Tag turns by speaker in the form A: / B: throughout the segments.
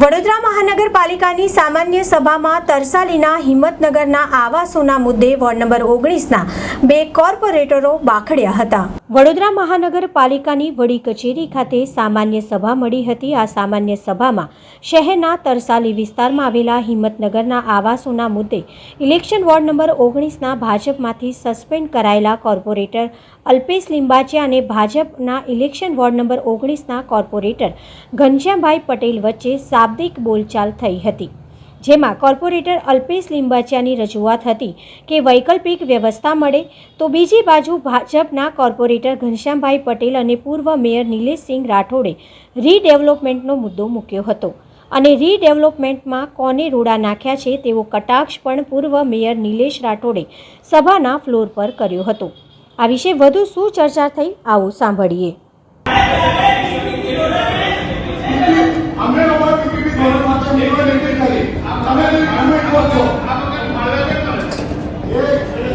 A: વડોદરા મહાનગરપાલિકાની સામાન્ય સભામાં તરસાલીના હિંમતનગરના આવાસોના મુદ્દે વોર્ડ નંબર ઓગણીસના બે કોર્પોરેટરો બાખડ્યા હતા. વડોદરા મહાનગરપાલિકાની વડી કચેરી ખાતે સામાન્ય સભા મળી હતી. આ સામાન્ય સભામાં શહેરના તરસાલી વિસ્તારમાં આવેલા હિંમતનગરના આવાસોના મુદ્દે ઇલેક્શન વોર્ડ નંબર ઓગણીસના ભાજપમાંથી સસ્પેન્ડ કરાયેલા કોર્પોરેટર અલ્પેશ લિંબાચિયા અને ભાજપના ઇલેક્શન વોર્ડ નંબર ઓગણીસના કોર્પોરેટર ઘનશ્યામભાઈ પટેલ વચ્ચે શાબ્દિક બોલચાલ થઈ હતી. જેમાં કોર્પોરેટર અલ્પેશ લિંબાચિયાની રજૂઆત હતી કે વૈકલ્પિક વ્યવસ્થા મળે તો બીજી બાજુ ભાજપના કોર્પોરેટર ઘનશ્યામભાઈ પટેલ અને પૂર્વ મેયર નિલેશસિંહ રાઠોડે રીડેવલપમેન્ટનો મુદ્દો મૂક્યો હતો. અને રીડેવલપમેન્ટમાં કોને રોડા નાખ્યા છે તેવો કટાક્ષ પણ પૂર્વ મેયર નિલેશ રાઠોડે સભાના ફ્લોર પર કર્યો હતો. આ વિશે વધુ શું ચર્ચા થઈ આવું સાંભળીએ
B: અમે લોકો પીપીપી ધોરણ માટે નિર્ણય નથી કરી તમે અમે કહો છો એ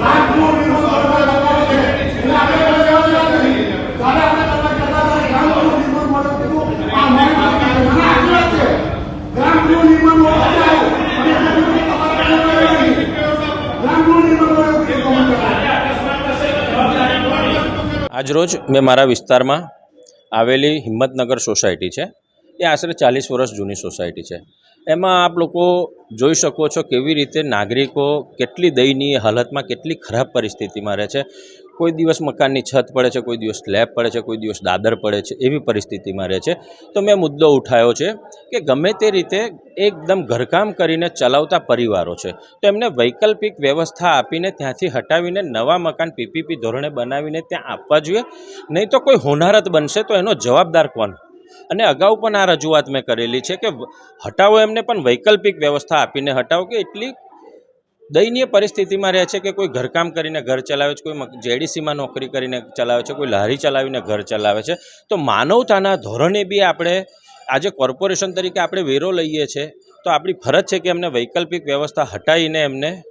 B: લાખનું નિર્ણય ધોરણ લગાવે છે એટલે આપણે કઈ લેવા દેવા નથી ત્યારે આપણે તમને કહેતા હતા ગ્રામગૃહ નિર્માણ માટે કીધું આ અમારી પાસે મને આટલું જ છે ગ્રામગૃહ નિર્માણ માટે આવો અને તે કીધું કે તમારે કઈ લેવા દેવા નથી. ગ્રામગૃહ નિર્માણ માટે કીધું અમે કરાવ્યું.
C: આજરોજ મેં મારા વિસ્તારમાં આવેલી હિંમતનગર સોસાયટી છે. એ આશરે ચાલીસ વર્ષ જૂની સોસાયટી છે. એમાં આપ લોકો જોઈ શકો છો કેવી રીતે નાગરિકો કેટલી દયનીય હાલતમાં કેટલી ખરાબ પરિસ્થિતિમાં રહે છે. કોઈ દિવસ મકાનની છત પડે છે, કોઈ દિવસ સ્લેબ પડે છે, કોઈ દિવસ દાદર પડે છે, એવી પરિસ્થિતિમાં રહે છે. તો મેં મુદ્દો ઉઠાવ્યો છે કે ગમે તે રીતે એકદમ ઘરકામ કરીને ચલાવતા પરિવારો છે, તો એમને વૈકલ્પિક વ્યવસ્થા આપીને ત્યાંથી હટાવીને નવા મકાન પીપીપી ધોરણે બનાવીને ત્યાં આપવા જોઈએ. નહીં તો કોઈ હોનારત બનશે તો એનો જવાબદાર કોણ? અને અગાઉ પણ આ રજૂઆત મેં કરેલી છે કે હટાવો એમને, પણ વૈકલ્પિક વ્યવસ્થા આપીને હટાવો કે એટલી દયનીય પરિસ્થિતિમાં રહે છે કે કોઈ ઘરકામ કરીને ઘર ચલાવે છે, કોઈ જેડીસીમાં નોકરી કરીને ચલાવે છે, કોઈ લારી ચલાવીને ઘર ચલાવે છે. તો માનવતાના ધોરણે બી આપણે આજે કોર્પોરેશન તરીકે આપણે વેરો લઈએ છીએ તો આપણી ફરજ છે કે એમને વૈકલ્પિક વ્યવસ્થા હટાવીને એમને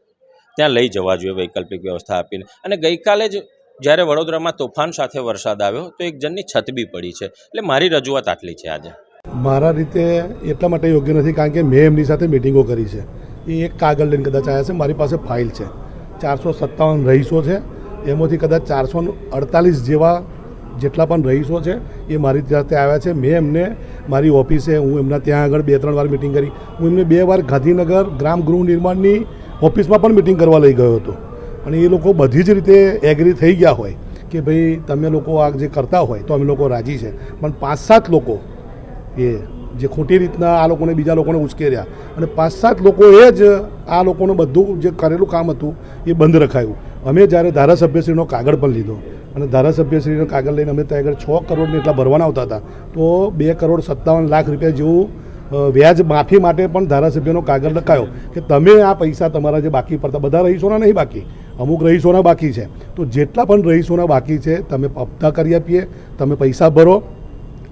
C: ત્યાં લઈ જવા જોઈએ વૈકલ્પિક વ્યવસ્થા આપીને. અને ગઈકાલે જ જ્યારે વડોદરામાં તોફાન સાથે વરસાદ આવ્યો, તો એક જણની છત બી પડી છે. એટલે મારી રજૂઆત આટલી છે આજે.
D: મારા રીતે એટલા માટે યોગ્ય નથી, કારણ કે મેં એમની સાથે મિટિંગો કરી છે. એ એક કાગળ લઈને કદાચ આવ્યા છે. મારી પાસે ફાઇલ છે. ચારસો સત્તાવન રહીશો છે. એમાંથી કદાચ ચારસો અડતાલીસ જેવા જેટલા પણ રહીશો છે, એ મારી સાથે આવ્યા છે. મેં એમને, મારી ઓફિસે, હું એમના ત્યાં આગળ બે ત્રણ વાર મિટિંગ કરી. હું એમને બે વાર ગાંધીનગર ગ્રામ ગૃહ નિર્માણની ઓફિસમાં પણ મિટિંગ કરવા લઈ ગયો હતો. અને એ લોકો બધી જ રીતે એગ્રી થઈ ગયા હોય કે ભાઈ તમે લોકો આ જે કરતા હોય તો અમે લોકો રાજી છે. પણ પાંચ સાત લોકો એ જે ખોટી રીતના આ લોકોને બીજા લોકોને ઉશ્કેર્યા. અને પાંચ સાત લોકોએ જ આ લોકોનું બધું જે કરેલું કામ હતું, એ બંધ રખાયું. અમે જ્યારે ધારાસભ્યશ્રીનો કાગળ પણ લીધો. અને ધારાસભ્યશ્રીનો કાગળ લઈને અમે ત્યાં આગળ છ કરોડને એટલા ભરવાના આવતા હતા. તો બે કરોડ સત્તાવન લાખ રૂપિયા જેવું વ્યાજ માફી માટે પણ ધારાસભ્યનો કાગળ લખાયો કે તમે આ પૈસા તમારા જે બાકી પડતા, બધા રહીશોના નહીં બાકી. અમુક રહીશોના બાકી છે. તો જેટલા પણ રહીશોના બાકી છે, તમે હપ્તા કરી આપીએ, તમે પૈસા ભરો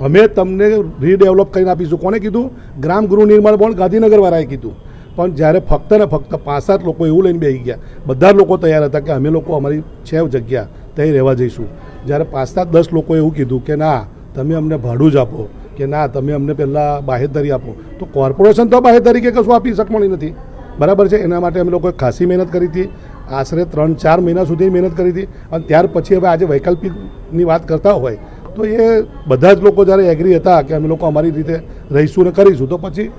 D: અમે તમને રીડેવલપ કરીને આપીશું. કોને કીધું? ગ્રામ ગૃહ નિર્માણ બોર્ડ ગાંધીનગરવાળાએ કીધું. પણ જ્યારે ફક્ત ને ફક્ત પાંચ સાત લોકો એવું લઈને બેસી ગયા, બધા લોકો તૈયાર હતા કે અમે લોકો અમારી છે જગ્યા ત્યાં રહેવા જઈશું. જ્યારે પાંચ સાત દસ લોકોએ એવું કીધું કે ના, તમે અમને ભાડું જ આપો, કે ના, તમે અમને પહેલાં બાહેધરી આપો. તો કોર્પોરેશન તો બાહેધરી કે કશું આપી શકવાની નથી. બરાબર છે? એના માટે અમે લોકોએ ખાસી મહેનત કરી હતી. આશરે ત્રણ ચાર મહિના સુધી મહેનત કરી હતી. અને ત્યાર પછી હવે આજે વૈકલ્પિકની વાત કરતા હોય તો એ બધા જ લોકો જ્યારે એગ્રી હતા કે અમે લોકો અમારી રીતે રહીશું ને કરીશું, તો પછી